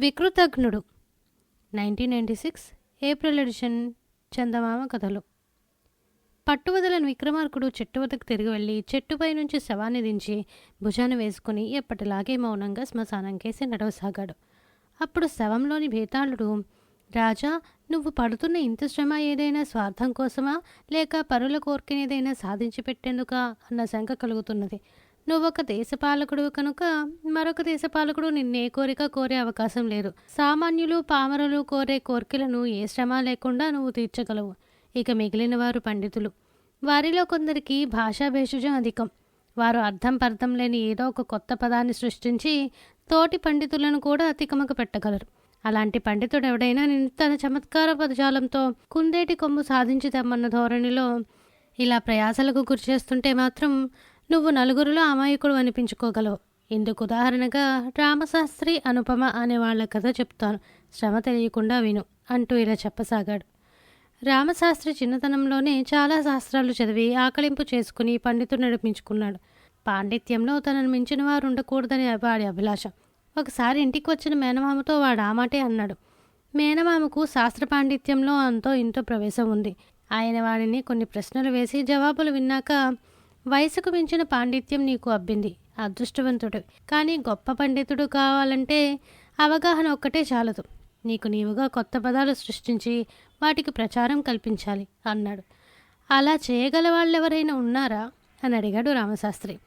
వికృతజ్ఞుడు. Nineteen ninety six April edition Chandamama కథలు. పట్టువదలని విక్రమార్కుడు చెట్టు వద్దకు తిరిగి వెళ్ళి చెట్టుపై నుంచి శవాన్ని దించి భుజాన్ని వేసుకుని ఎప్పటిలాగే మౌనంగా శ్మశానం కేసి నడవసాగాడు. అప్పుడు శవంలోని భేతాళుడు రాజా నువ్వు పడుతున్న ఇంత శ్రమ ఏదైనా స్వార్థం కోసమా? లేక పరుల కోరికనేదైనా సాధించి పెట్టేందుకా అన్న శంక కలుగుతున్నది. నువ్వొక దేశపాలకుడు కనుక మరొక దేశపాలకుడు నిన్నే కోరిక కోరే అవకాశం లేదు. సామాన్యులు పామరులు కోరే కోరికలను ఏ శ్రమ లేకుండా నువ్వు తీర్చగలవు. ఇక మిగిలిన వారు పండితులు. వారిలో కొందరికి భాషా భేషజం అధికం. వారు అర్థం పర్థం లేని ఏదో ఒక కొత్త పదాన్ని సృష్టించి తోటి పండితులను కూడా అతికమక పెట్టగలరు. అలాంటి పండితుడు ఎవడైనా నిన్ను తన చమత్కార పదజాలంతో కుందేటి కొమ్ము సాధించి తెమ్మన్న ధోరణిలో ఇలా ప్రయాసలకు గురి చేస్తుంటే మాత్రం నువ్వు నలుగురిలో అమాయకుడు అనిపించుకోగలవు. ఇందుకు ఉదాహరణగా రామశాస్త్రి అనుపమ అనే వాళ్ళ కథ చెప్తాను. శ్రమ తెలియకుండా విను అంటూ ఇలా చెప్పసాగాడు. రామశాస్త్రి చిన్నతనంలోనే చాలా శాస్త్రాలు చదివి ఆకలింపు చేసుకుని పండితుడు నడిపించుకున్నాడు. పాండిత్యంలో తనను మించిన వారు ఉండకూడదని వాడి అభిలాష. ఒకసారి ఇంటికి వచ్చిన మేనమామతో వాడు ఆ మాటే అన్నాడు. మేనమామకు శాస్త్ర పాండిత్యంలో అంతో ఇంతో ప్రవేశం ఉంది. ఆయన వాడిని కొన్ని ప్రశ్నలు వేసి జవాబులు విన్నాక వయసుకు మించిన పాండిత్యం నీకు అబ్బింది అదృష్టవంతుడు. కానీ గొప్ప పండితుడు కావాలంటే అవగాహన ఒక్కటే చాలదు. నీకు నీవుగా కొత్త పదాలు సృష్టించి వాటికి ప్రచారం కల్పించాలి అన్నాడు. అలా చేయగల వాళ్ళెవరైనా ఉన్నారా? అని అడిగాడు రామశాస్త్రి.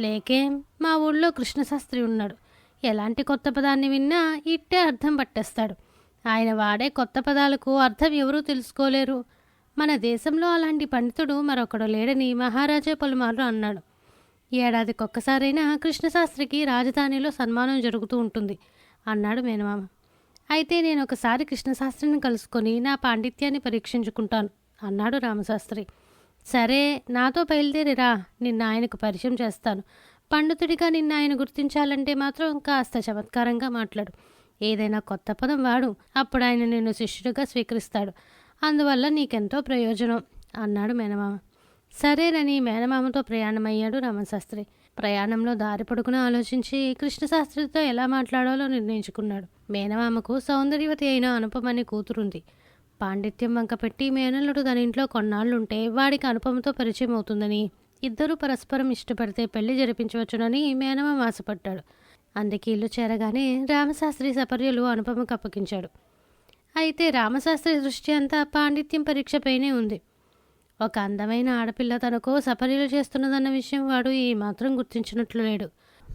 లేకేం మా ఊళ్ళో కృష్ణశాస్త్రి ఉన్నాడు. ఎలాంటి కొత్త పదాన్ని విన్నా ఇట్టే అర్థం పట్టేస్తాడు. ఆయన వాడే కొత్త పదాలకు అర్థం ఎవరూ తెలుసుకోలేరు. మన దేశంలో అలాంటి పండితుడు మరొకడు లేడని మహారాజా పలుమార్లు అన్నాడు. ఏడాదికి ఒక్కసారైనా కృష్ణశాస్త్రికి రాజధానిలో సన్మానం జరుగుతూ ఉంటుంది అన్నాడు మేనమామ. అయితే నేను ఒకసారి కృష్ణశాస్త్రిని కలుసుకొని నా పాండిత్యాన్ని పరీక్షించుకుంటాను అన్నాడు రామశాస్త్రి. సరే నాతో బయలుదేరిరా నిన్న ఆయనకు పరిచయం చేస్తాను. పండితుడిగా నిన్న ఆయన గుర్తించాలంటే మాత్రం కాస్త చమత్కారంగా మాట్లాడు. ఏదైనా కొత్త పదం వాడు అప్పుడు ఆయన నిన్ను శిష్యుడిగా స్వీకరిస్తాడు. అందువల్ల నీకెంతో ప్రయోజనం అన్నాడు మేనమామ. సరేనని మేనమామతో ప్రయాణమయ్యాడు రామశాస్త్రి ప్రయాణంలో దారి పొడుగున ఆలోచించి కృష్ణశాస్త్రితో ఎలా మాట్లాడాలో నిర్ణయించుకున్నాడు. మేనమామకు సౌందర్యవతి అయిన అనుపమని కూతురుంది. పాండిత్యం వంకపెట్టి మేనల్లుడు తన ఇంట్లో కొన్నాళ్ళుంటే వాడికి అనుపమతో పరిచయం అవుతుందని ఇద్దరూ పరస్పరం ఇష్టపడితే పెళ్ళి జరిపించవచ్చునని మేనమామ ఆశపడ్డాడు. అందుకే ఇల్లు చేరగానే రామశాస్త్రి సపర్యలు అనుపమకు అప్పగించాడు. అయితే రామశాస్త్రి దృష్టి అంతా పాండిత్యం పరీక్షపైనే ఉంది. ఒక అందమైన ఆడపిల్ల తనకు సపర్యలు చేస్తున్నదన్న విషయం వాడు ఈ మాత్రం గుర్తించినట్లు లేడు.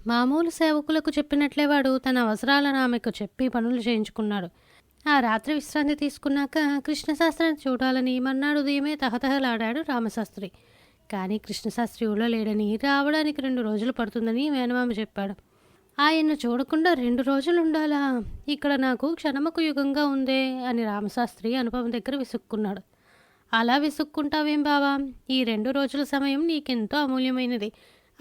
మామూలు సేవకులకు చెప్పినట్లే వాడు తన అవసరాలను ఆమెకు చెప్పి పనులు చేయించుకున్నాడు. ఆ రాత్రి విశ్రాంతి తీసుకున్నాక కృష్ణశాస్త్రాన్ని చూడాలని మర్నాడు ఉదయమే తహతహలాడాడు రామశాస్త్రి. కానీ కృష్ణశాస్త్రి ఊళ్ళో లేడని రావడానికి రెండు రోజులు పడుతుందని మేనమామ చెప్పాడు. ఆయన చూడకుండా రెండు రోజులు ఉండాలా? ఇక్కడ నాకు క్షణముకు యుగంగా ఉందే అని రామశాస్త్రి అనుపమ దగ్గర విసుక్కున్నాడు. అలా విసుక్కుంటావేం బావా? ఈ రెండు రోజుల సమయం నీకెంతో అమూల్యమైనది.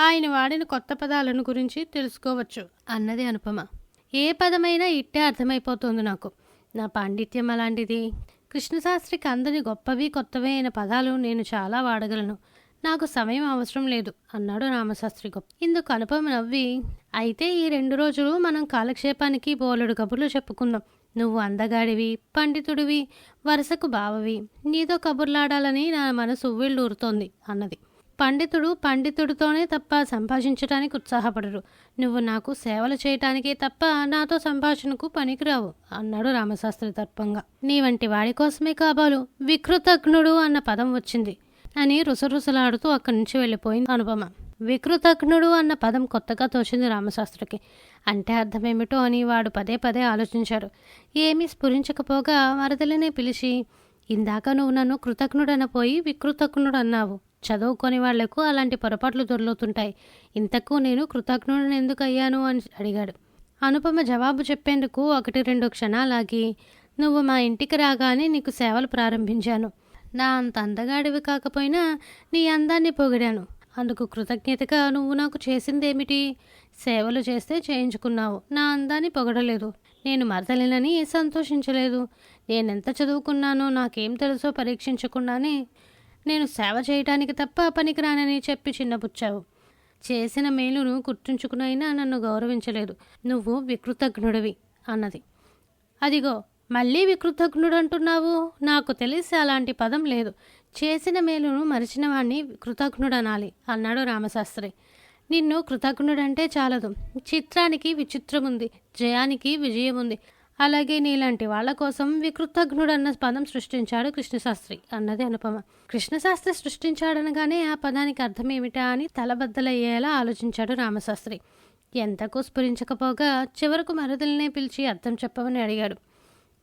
ఆయన వాడిన కొత్త పదాలను గురించి తెలుసుకోవచ్చు అన్నది అనుపమ. ఏ పదమైనా ఇట్టే అర్థమైపోతుంది నాకు. నా పాండిత్యం అలాంటిది. కృష్ణశాస్త్రికి అందని గొప్పవి కొత్తవి అయిన పదాలు నేను చాలా వాడగలను. నాకు సమయం అవసరం లేదు అన్నాడు రామశాస్త్రి గొప్ప. ఇందుకు అనుపమ నవ్వి అయితే ఈ రెండు రోజులు మనం కాలక్షేపానికి బోలెడు కబుర్లు చెప్పుకుందాం. నువ్వు అందగాడివి పండితుడివి వరుసకు బావవి. నీతో కబుర్లాడాలని నా మనసు ఉవ్విళ్ళూరుతోంది అన్నది. పండితుడు పండితుడితోనే తప్ప సంభాషించడానికి ఉత్సాహపడరు. నువ్వు నాకు సేవలు చేయటానికే తప్ప నాతో సంభాషణకు పనికిరావు అన్నాడు రామశాస్త్రి తర్పంగా. నీ వంటి వాడి కోసమే కాబాలు వికృతజ్ఞుడు అన్న పదం వచ్చింది. అని రుసరుసలాడుతూ అక్కడి నుంచి వెళ్ళిపోయింది అనుపమ. వికృతజ్ఞుడు అన్న పదం కొత్తగా తోచింది రామశాస్త్రికి. అంటే అర్థమేమిటో అని వాడు పదే పదే ఆలోచించాడు. ఏమీ స్ఫురించకపోగా వరదలనే పిలిచి ఇందాక నువ్వు నన్ను కృతజ్ఞుడనపోయి వికృతజ్ఞుడు అన్నావు చదువుకొని వాళ్ళకు అలాంటి పొరపాట్లు దొర్లుతుంటాయి ఇంతకు నేను కృతజ్ఞుడిని ఎందుకు అయ్యాను అని అడిగాడు. అనుపమ జవాబు చెప్పేందుకు ఒకటి రెండు క్షణాలాగి నువ్వు మా ఇంటికి రాగానే నీకు సేవలు ప్రారంభించాను. నా అంత అందగాడివి కాకపోయినా నీ అందాన్ని పొగిడాను. అందుకు కృతజ్ఞతగా నువ్వు నాకు చేసిందేమిటి? సేవలు చేస్తే చేయించుకున్నావు. నా అందాన్ని పొగడలేదు. నేను మరదలేనని సంతోషించలేదు. నేనెంత చదువుకున్నానో నాకేం తెలుసో పరీక్షించకుండానే నేను సేవ చేయటానికి తప్ప పనికిరానని చెప్పి చిన్నపుచ్చావు. చేసిన మేలును గుర్తుంచుకునైనా నన్ను గౌరవించలేదు. నువ్వు వికృతజ్ఞుడివి అన్నది. అదిగో మళ్ళీ వికృతజ్ఞుడు అంటున్నావు నాకు తెలిసి అలాంటి పదం లేదు. చేసిన మేలును మరిచిన వాణ్ణి కృతజ్ఞుడనాలి అన్నాడు రామశాస్త్రి. నిన్ను కృతజ్ఞుడంటే చాలదు. చిత్రానికి విచిత్రం ఉంది జయానికి విజయం ఉంది అలాగే నీలాంటి వాళ్ళ కోసం వికృతజ్ఞుడన్న పదం సృష్టించాడు కృష్ణశాస్త్రి అన్నది అనుపమ. కృష్ణశాస్త్రి సృష్టించాడనగానే ఆ పదానికి అర్థం ఏమిటా అని తలబద్దలయ్యేలా ఆలోచించాడు రామశాస్త్రి. ఎంతకు స్ఫురించకపోగా చివరకు మరుదలనే పిలిచి అర్థం చెప్పమని అడిగాడు.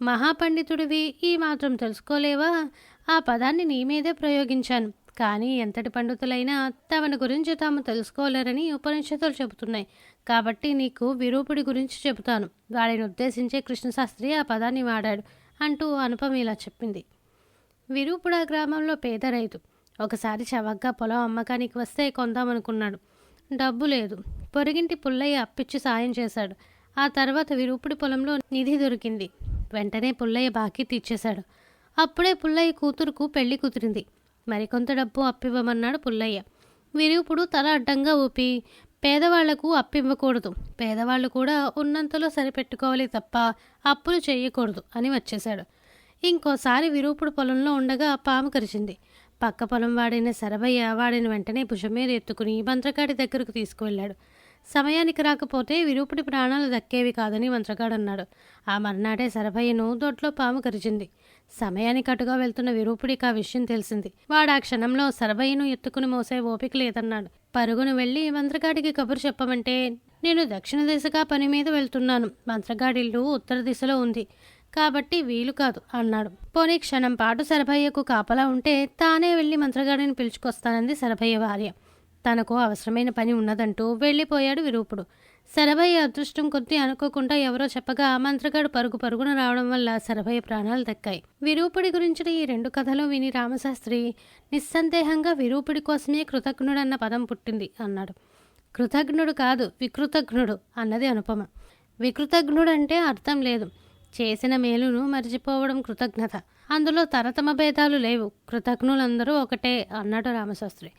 మహాపండితుడివి ఈ మాత్రం తెలుసుకోలేవా? ఆ పదాన్ని నీ మీదే ప్రయోగించాను. కానీ ఎంతటి పండితులైనా తమని గురించి తాము తెలుసుకోలేరని ఉపనిషత్తులు చెబుతున్నాయి. కాబట్టి నీకు విరూపుడి గురించి చెబుతాను. వాడిని ఉద్దేశించే కృష్ణశాస్త్రి ఆ పదాన్ని వాడాడు అంటూ అనుపమ ఇలా చెప్పింది. విరూపుడ గ్రామంలో పేద రైతు. ఒకసారి చవగ్గా పొలం అమ్మకానికి వస్తే కొందామనుకున్నాడు. డబ్బు లేదు. పొరిగింటి పుల్లయ్య అప్పిచ్చి సాయం చేశాడు. ఆ తర్వాత విరూపుడి పొలంలో నిధి దొరికింది. వెంటనే పుల్లయ్య బాకీ తీర్చేశాడు. అప్పుడే పుల్లయ్య కూతురుకు పెళ్ళి కుదిరింది. మరికొంత డబ్బు అప్పివ్వమన్నాడు పుల్లయ్య. విరూపుడు తల అడ్డంగా ఊపి పేదవాళ్ళకు అప్పివ్వకూడదు. పేదవాళ్ళు కూడా ఉన్నంతలో సరిపెట్టుకోవాలి తప్ప అప్పులు చేయకూడదు అని వచ్చేశాడు. ఇంకోసారి విరూపుడు పొలంలో ఉండగా పాము కరిచింది. పక్క పొలం వాడిన శరభయ్య వాడిని వెంటనే భుజం మీద ఎత్తుకుని మంత్రకాడి దగ్గరకు తీసుకువెళ్ళాడు. సమయానికి రాకపోతే విరూపుడి ప్రాణాలు దక్కేవి కాదని మంత్రగాడన్నాడు. ఆ మర్నాడే శరభయ్యను దొడ్లో పాము కరిచింది. సమయానికి అటుగా వెళ్తున్న విరూపుడికి ఆ విషయం తెలిసింది. వాడు ఆ క్షణంలో శరభయ్యను ఎత్తుకుని మోసే ఓపిక లేదన్నాడు. పరుగును వెళ్ళి మంత్రగాడికి కబురు చెప్పమంటే నేను దక్షిణ దిశగా పని మీద వెళ్తున్నాను. మంత్రగాడిల్లు ఉత్తర దిశలో ఉంది. కాబట్టి వీలు కాదు అన్నాడు. పోనీ క్షణం పాటు శరభయ్యకు కాపలా ఉంటే తానే వెళ్ళి మంత్రగాడిని పిలుచుకొస్తానంది శరభయ్య భార్య. తనకు అవసరమైన పని ఉన్నదంటూ వెళ్ళిపోయాడు విరూపుడు. శరభయ్య అదృష్టం కొద్దీ అనుకోకుండా ఎవరో చెప్పగా మంత్రగాడు పరుగు పరుగున రావడం వల్ల శరభయ్య ప్రాణాలు దక్కాయి. విరూపుడి గురించిన ఈ రెండు కథలు విని రామశాస్త్రి నిస్సందేహంగా విరూపుడి కోసమే కృతజ్ఞుడన్న పదం పుట్టింది అన్నాడు. కృతజ్ఞుడు కాదు వికృతజ్ఞుడు అన్నది అనుపమ. వికృతజ్ఞుడంటే అర్థం లేదు. చేసిన మేలును మర్చిపోవడం కృతజ్ఞత. అందులో తరతమ భేదాలు లేవు. కృతజ్ఞులందరూ ఒకటే అన్నాడు రామశాస్త్రి.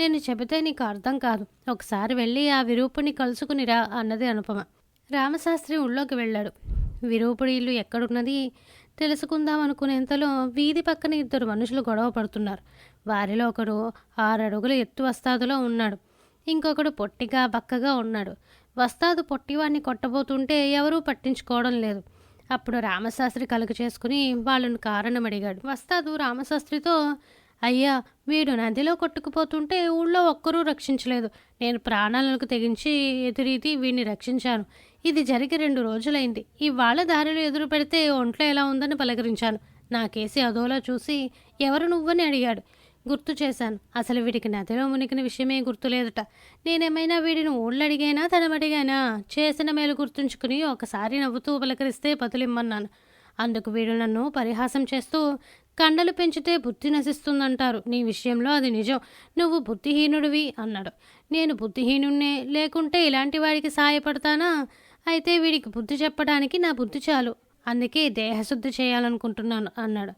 నేను చెబితే నీకు అర్థం కాదు. ఒకసారి వెళ్ళి ఆ విరూపుని కలుసుకునిరా అన్నది అనుపమ. రామశాస్త్రి ఊళ్ళోకి వెళ్ళాడు. విరూపుడి ఇల్లు ఎక్కడున్నది తెలుసుకుందాం అనుకునేంతలో వీధి పక్కన ఇద్దరు మనుషులు గొడవ పడుతున్నారు. వారిలో ఒకడు ఆరు ఎత్తు వస్తాదులో ఉన్నాడు. ఇంకొకడు పొట్టిగా బక్కగా ఉన్నాడు. వస్తాదు పొట్టివాడిని కొట్టబోతుంటే ఎవరూ పట్టించుకోవడం లేదు. అప్పుడు రామశాస్త్రి కలుగు చేసుకుని వాళ్ళను కారణం అడిగాడు. వస్తాదు రామశాస్త్రితో అయ్యా వీడు నదిలో కొట్టుకుపోతుంటే ఊళ్ళో ఒక్కరూ రక్షించలేదు. నేను ప్రాణాలకు తెగించి ఎదురీతి వీడిని రక్షించాను. ఇది జరిగి రెండు రోజులైంది. ఇవాళ దారిలో ఎదురు పెడితే ఒంట్లో ఎలా ఉందని పలకరించాను. నా కేసి అదోలా చూసి ఎవరు నువ్వని అడిగాడు. గుర్తు చేశాను. అసలు వీడికి నదిలో మునిగిన విషయమే గుర్తులేదట. నేనేమైనా వీడిని ఊళ్ళో అడిగానా తనమడిగానా చేసిన మేలు గుర్తుంచుకుని ఒకసారి నవ్వుతూ పలకరిస్తే బదులిమ్మన్నాను అందుకు వీడు నన్ను పరిహాసం చేస్తూ కండలు పెంచితే బుద్ధి నశిస్తుందంటారు. నీ విషయంలో అది నిజం. నువ్వు బుద్ధిహీనుడివి అన్నాడు. నేను బుద్ధిహీనుణ్ణే లేకుంటే ఇలాంటి వాడికి సాయపడతానా? అయితే వీడికి బుద్ధి చెప్పడానికి నా బుద్ధి చాలు. అందుకే దేహశుద్ధి చేయాలనుకుంటున్నాను అన్నాడు.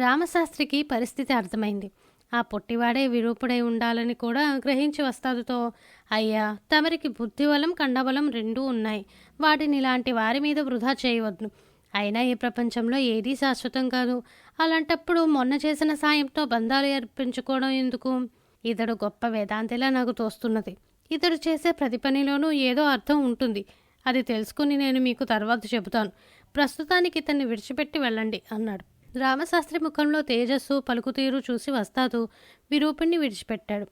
రామశాస్త్రికి పరిస్థితి అర్థమైంది. ఆ పొట్టివాడే విరూపుడై ఉండాలని కూడా గ్రహించి వస్తాదుతో. అయ్యా తమరికి బుద్ధిబలం కండబలం రెండూ ఉన్నాయి. వాటిని ఇలాంటి వారి మీద వృధా చేయవద్దు. అయినా ఈ ప్రపంచంలో ఏదీ శాశ్వతం కాదు. అలాంటప్పుడు మొన్న చేసిన సాయంతో బంధాలు ఏర్పించుకోవడం ఎందుకు? ఇతడు గొప్ప వేదాంతిలా నాకు తోస్తున్నది. ఇతడు చేసే ప్రతి పనిలోనూ ఏదో అర్థం ఉంటుంది. అది తెలుసుకుని నేను మీకు తర్వాత చెబుతాను. ప్రస్తుతానికి ఇతన్ని విడిచిపెట్టి వెళ్ళండి అన్నాడు. రామశాస్త్రి ముఖంలో తేజస్సు పలుకుతీరు చూసి వస్తాదు విరూపిణ్ణి విడిచిపెట్టాడు.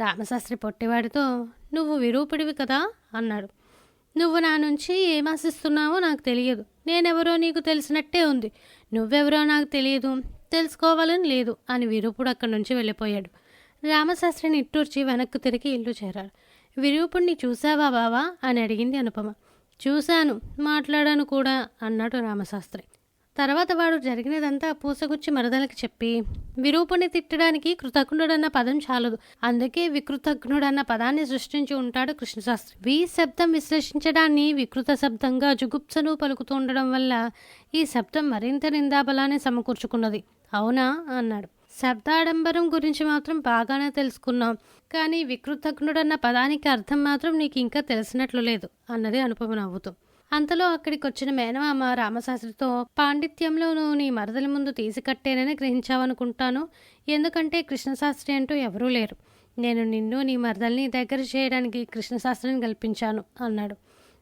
రామశాస్త్రి పొట్టివాడితో నువ్వు విరూపుడివి కదా? అన్నాడు. నువ్వు నా నుంచి ఏమాశిస్తున్నావో నాకు తెలియదు. నేనెవరో నీకు తెలిసినట్టే ఉంది. నువ్వెవరో నాకు తెలియదు. తెలుసుకోవాలని లేదు అని విరూపుడు అక్కడి నుంచి వెళ్ళిపోయాడు. రామశాస్త్రిని ఇట్టూర్చి వెనక్కు తిరిగి ఇల్లు చేరాడు. విరూపుణ్ణి చూసావా బావా? అని అడిగింది అనుపమ. చూశాను. మాట్లాడాను కూడా అన్నాడు రామశాస్త్రి. తర్వాత వాడు జరిగినదంతా పూసగుచ్చి మరదలకి చెప్పి విరూపుని తిట్టడానికి కృతజ్ఞుడన్న పదం చాలదు. అందుకే వికృతజ్ఞుడన్న పదాన్ని సృష్టించి ఉంటాడు కృష్ణశాస్త్రి. వి శబ్దం విశ్లేషించడాన్ని వికృత శబ్దంగా జుగుప్సను పలుకుతూ ఉండడం వల్ల ఈ శబ్దం మరింత నిందాబలాన్ని సమకూర్చుకున్నది. అవునా? అన్నాడు. శబ్దాడంబరం గురించి మాత్రం బాగానే తెలుసుకున్నాం. కానీ వికృతజ్ఞుడన్న పదానికి అర్థం మాత్రం నీకు ఇంకా తెలిసినట్లు లేదు అన్నది అనుపమ నవ్వుతూ. అంతలో అక్కడికి వచ్చిన మేనమామ రామశాస్త్రితో పాండిత్యంలోనూ నీ మరదల ముందు తీసికట్టేనని గ్రహించావనుకుంటాను. ఎందుకంటే కృష్ణశాస్త్రి అంటూ ఎవరూ లేరు. నేను నిన్ను నీ మరదల్ని దగ్గర చేయడానికి కృష్ణశాస్త్రిని కల్పించాను అన్నాడు.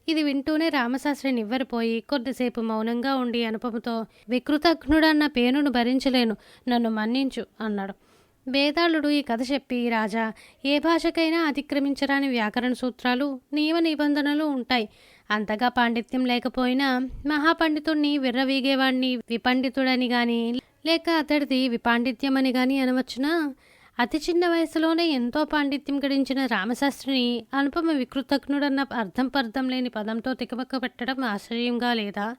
ఇది వింటూనే రామశాస్త్రి నివ్వరిపోయి కొద్దిసేపు మౌనంగా ఉండి అనుపముతో వికృతఘ్నుడన్న పేరును భరించలేను నన్ను మన్నించు అన్నాడు. వేదాళుడు ఈ కథ చెప్పి రాజా ఏ భాషకైనా అతిక్రమించరాని వ్యాకరణ సూత్రాలు నియమ నిబంధనలు ఉంటాయి. అంతగా పాండిత్యం లేకపోయినా మహాపండితుణ్ణి విర్రవీగేవాణ్ణి విపండితుడని గాని లేక అతడిది విపాండిత్యం అని గాని అనవచ్చునా? అతి చిన్న వయసులోనే ఎంతో పాండిత్యం గడించిన రామశాస్త్రిని అనుపమ వికృతజ్ఞుడన్న అర్థం పర్థం లేని పదంతో తికమక్క పెట్టడం ఆశ్చర్యంగా లేదా?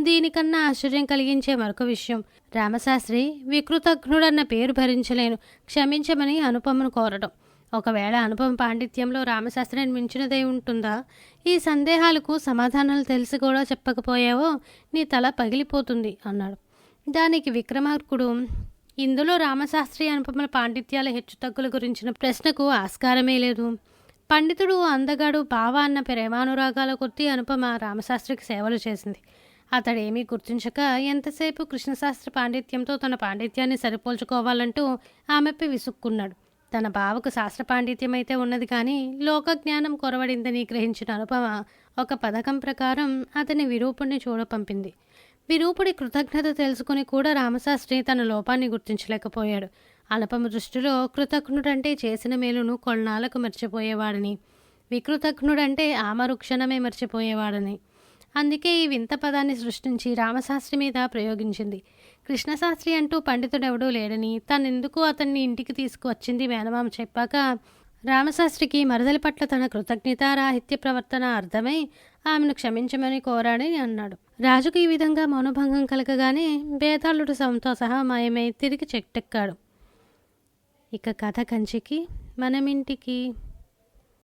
దీనికన్నా ఆశ్చర్యం కలిగించే మరొక విషయం. రామశాస్త్రి వికృతజ్ఞుడన్న పేరు భరించలేను. క్షమించమని అనుపమను కోరడం. ఒకవేళ అనుపమ పాండిత్యంలో రామశాస్త్రిని మించినదే ఉంటుందా? ఈ సందేహాలకు సమాధానాలు తెలిసి కూడా చెప్పకపోయావో నీ తల పగిలిపోతుంది అన్నాడు. దానికి విక్రమార్కుడు ఇందులో రామశాస్త్రి అనుపమల పాండిత్యాల హెచ్చుతగ్గుల గురించిన ప్రశ్నకు ఆస్కారమే లేదు. పండితుడు అందగాడు బావ అన్న ప్రేమానురాగాల కొద్దీ అనుపమ రామశాస్త్రికి సేవలు చేసింది. అతడేమీ గుర్తించక ఎంతసేపు కృష్ణశాస్త్రి పాండిత్యంతో తన పాండిత్యాన్ని సరిపోల్చుకోవాలంటూ ఆమెపై విసుక్కున్నాడు. తన బావకు శాస్త్ర పాండిత్యం అయితే ఉన్నది కానీ లోక జ్ఞానం కొరవడిందని గ్రహించిన అనుపమ ఒక పథకం ప్రకారం అతని విరూపుణ్ణి చూడపంపింది. విరూపుడి కృతజ్ఞత తెలుసుకుని కూడా రామశాస్త్రి తన లోపాన్ని గుర్తించలేకపోయాడు. అనుపమ దృష్టిలో కృతజ్ఞుడంటే చేసిన మేలును కొన్నాళ్ళకు మర్చిపోయేవాడని వికృతజ్ఞుడంటే ఆమరుక్షణమే మర్చిపోయేవాడని అందుకే ఈ వింత పదాన్ని సృష్టించి రామశాస్త్రి మీద ప్రయోగించింది. కృష్ణశాస్త్రి అంటూ పండితుడెవడూ లేడని తనెందుకు అతన్ని ఇంటికి తీసుకువచ్చింది మేనమామ చెప్పాక రామశాస్త్రికి మరదలి పట్ల తన కృతజ్ఞతారాహిత్య ప్రవర్తన అర్థమై ఆమెను క్షమించమని కోరాడని అన్నాడు. రాజుకు ఈ విధంగా మౌనభంగం కలగగానే బేతాళుడు సొంతో సహా మాయమై తిరిగి చెట్టెక్కాడు. ఇక కథ కంచికి మనమింటికి